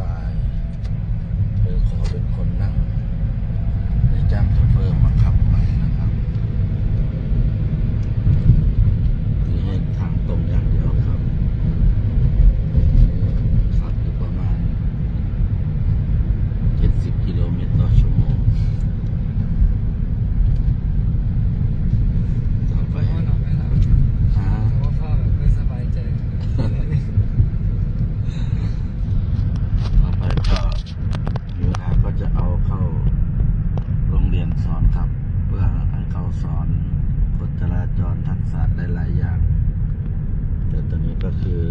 บายเธอขอเป็นคนนั่ง ก็คือ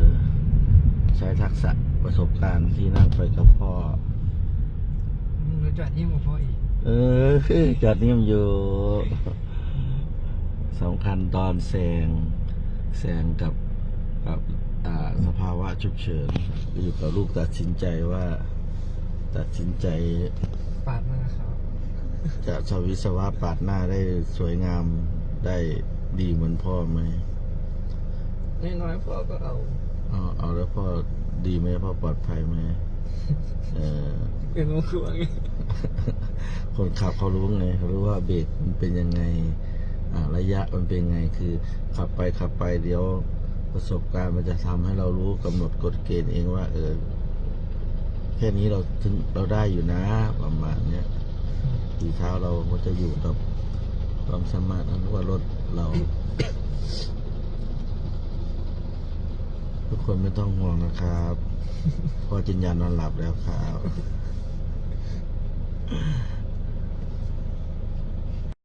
ใช้ทักษะประสบการณ์ที่นั่งไปกับพ่อมึงรู้จักที่มึงพ่ออีก เออจอดนิ่มอยู่สำคัญตอนแซงแซงกับกับอ่าสภาวะฉุกเฉินอยู่กับลูกตัดสินใจว่า ตัดสินใจปาดมาเขาจะสวิศวะปาดหน้าได้สวยงามได้ดีเหมือนพ่อไหม น้อยๆพ่อก็เอา เอาเอาแล้วพ่อดีไหมพ่อปลอดภัยไหมเออเป็นมุกคือว่าไงคนขับเขารู้ไงเขารู้ว่าเบรกมันเป็นยังไงอ่าระยะมันเป็นไงคือ ขับไปขับไปเดี๋ยวประสบการณ์มันจะทำให้เรารู้กำหนดกฎเกณฑ์เองว่า เออ แค่นี้เราถึงเราได้อยู่นะประมาณเนี้ยทีเท้าเราก็จะอยู่กับความสามารถนั้นว่ารถเรา ทุกคนไม่ต้องห่วงนะครับพ่อจินยานอนหลับแล้วครับ